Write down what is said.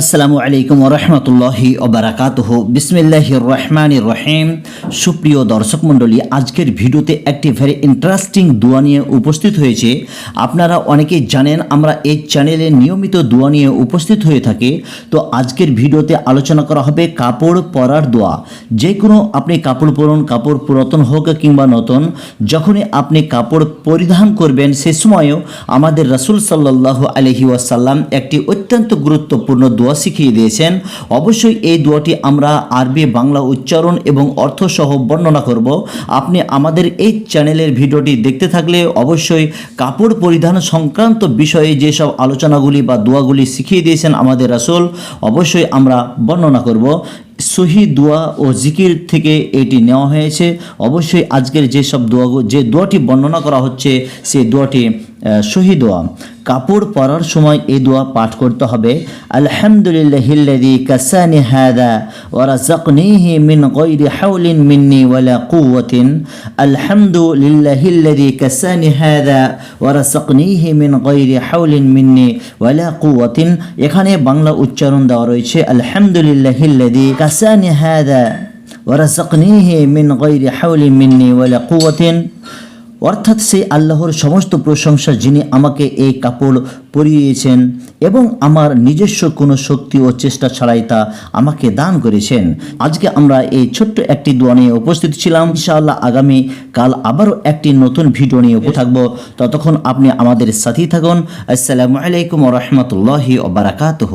আসসালামু আলাইকুম রহমতুল্লাহি ওবরাকাতহ বিসমিল্লাহ রহমান রহিম। সুপ্রিয় দর্শক মণ্ডলী, আজকের ভিডিওতে একটি ভেরি ইন্টারেস্টিং দোয়া নিয়ে উপস্থিত হয়েছে। আপনারা অনেকেই জানেন, আমরা এই চ্যানেলে নিয়মিত দোয়া নিয়ে উপস্থিত হয়ে থাকি। তো আজকের ভিডিওতে আলোচনা করা হবে কাপড় পরার দোয়া। যে কোনো আপনি কাপড় পরুন, কাপড় পুরাতন হোক কিংবা নতুন, যখনই আপনি কাপড় পরিধান করবেন, সে সময়ও আমাদের রাসূল সাল্লাহ আলহি ওয়াসাল্লাম একটি অত্যন্ত গুরুত্বপূর্ণ দোয়া শিখিয়ে দিয়েছেন। অবশ্যই এই দোয়াটি আমরা আরবি, বাংলা উচ্চারণ এবং অর্থ সহ বর্ণনা করব। আপনি আমাদের এই চ্যানেলের ভিডিওটি দেখতে থাকলে অবশ্যই কাপড় পরিধান সংক্রান্ত বিষয়ে যেসব আলোচনাগুলি বা দোয়াগুলি শিখিয়ে দিয়েছেন আমাদের আসল অবশ্যই আমরা বর্ণনা করব। সহি দোয়া ও জিকির থেকে এটি নেওয়া হয়েছে। অবশ্যই আজকের যেসব দোয়া, যে দোয়াটি বর্ণনা করা হচ্ছে, সেই দোয়াটি সহি দোয়া কাপড় পরার সময় এই দোয়া পাঠ করতে হবে। আলহামদুলিল্লাহিল্লাযী কাসানি হাদা ওয়া রাযাকনিহি মিন গায়রি হাওলিন মিন্নি ওয়ালা কুওয়াতিন। আলহামদুলিল্লাহিল্লাযী কাসানি হাদা ওয়া রাযাকনিহি মিন গায়রি হাওলিন মিন্নি ওয়ালা কুওয়াতিন। এখানে বাংলা উচ্চারণ দেওয়া রয়েছে, আলহামদুলিল্লাহিল্লাযী কাসানি হাদা ওয়া রাযাকনিহি মিন গায়রি হাওলিন মিন্নি ওয়ালা কুওয়াতিন। অর্থাৎ সেই আল্লাহর সমস্ত প্রশংসা যিনি আমাকে এই কাপড় পরিয়েছেন এবং আমার নিজস্ব কোনো শক্তি ও চেষ্টা ছাড়াই তা আমাকে দান করেছেন। আজকে আমরা এই ছোট্ট একটি দোয়া নিয়ে উপস্থিত ছিলাম। ইনশাআল্লাহ আগামী কাল আবারও একটি নতুন ভিডিও নিয়ে থাকব। ততক্ষণ আপনি আমাদের সাথেই থাকুন। আসসালামু আলাইকুম রহমতুল্লাহি ওবরাকাতহ